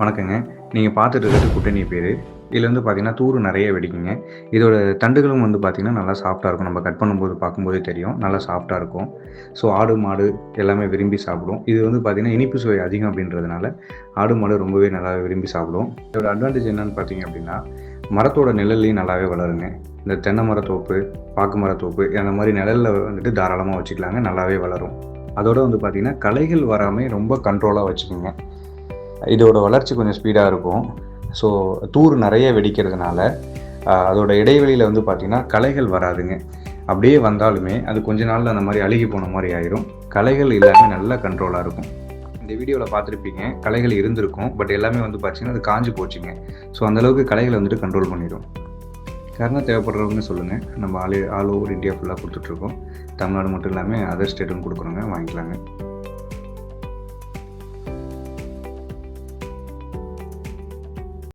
வணக்கங்க. நீங்கள் பார்த்துட்டு இருக்கிறது குட்டணி பேர். இதில் வந்து பார்த்தீங்கன்னா தூறு நிறைய வெடிக்குங்க. இதோட தண்டுகளும் வந்து பார்த்தீங்கன்னா நல்லா சாஃப்டாக இருக்கும். நம்ம கட் பண்ணும்போது பார்க்கும்போதே தெரியும். நல்லா சாஃப்டாக இருக்கும். ஸோ ஆடு மாடு எல்லாமே விரும்பி சாப்பிடும். இது வந்து பார்த்திங்கன்னா இனிப்பு சுவை அதிகம் அப்படின்றதுனால ஆடு மாடு ரொம்பவே நல்லா விரும்பி சாப்பிடும். இதோட அட்வான்டேஜ் என்னன்னு பார்த்தீங்க அப்படின்னா மரத்தோட நிழல்லையும் நல்லாவே வளருங்க. இந்த தென்னை மரத்தோப்பு பாக்கு மரத்தோப்பு அந்த மாதிரி நிழலில் வந்துட்டு தாராளமாக வச்சுக்கலாங்க. நல்லாவே வளரும். அதோட வந்து பார்த்தீங்கன்னா களைகள் வராமல் ரொம்ப கண்ட்ரோலாக வச்சுக்கோங்க. இதோட வளர்ச்சி கொஞ்சம் ஸ்பீடாக இருக்கும். ஸோ தூர் நிறைய வெடிக்கிறதுனால அதோட இடைவெளியில் வந்து பார்த்திங்கன்னா கலைகள் வராதுங்க. அப்படியே வந்தாலுமே அது கொஞ்ச நாளில் அந்த மாதிரி அழுகி போன மாதிரி ஆயிரும். கலைகள் எல்லாமே நல்ல கண்ட்ரோலாக இருக்கும். இந்த வீடியோவில் பார்த்துருப்பீங்க கலைகள் இருந்திருக்கும் பட் எல்லாமே வந்து பார்த்தீங்கன்னா அது காஞ்சு போச்சுங்க. ஸோ அந்தளவுக்கு கலைகளை வந்துட்டு கண்ட்ரோல் பண்ணிடும். காரணம் தேவைப்படுறவங்க சொல்லுங்கள் நம்ம ஆல் ஆல் ஓவர் இந்தியா ஃபுல்லாக கொடுத்துட்ருக்கோம் தமிழ்நாடு மட்டும் இல்லாமல் அதர் ஸ்டேட்டும் கொடுக்குறோங்க வாங்கிக்கலாங்க.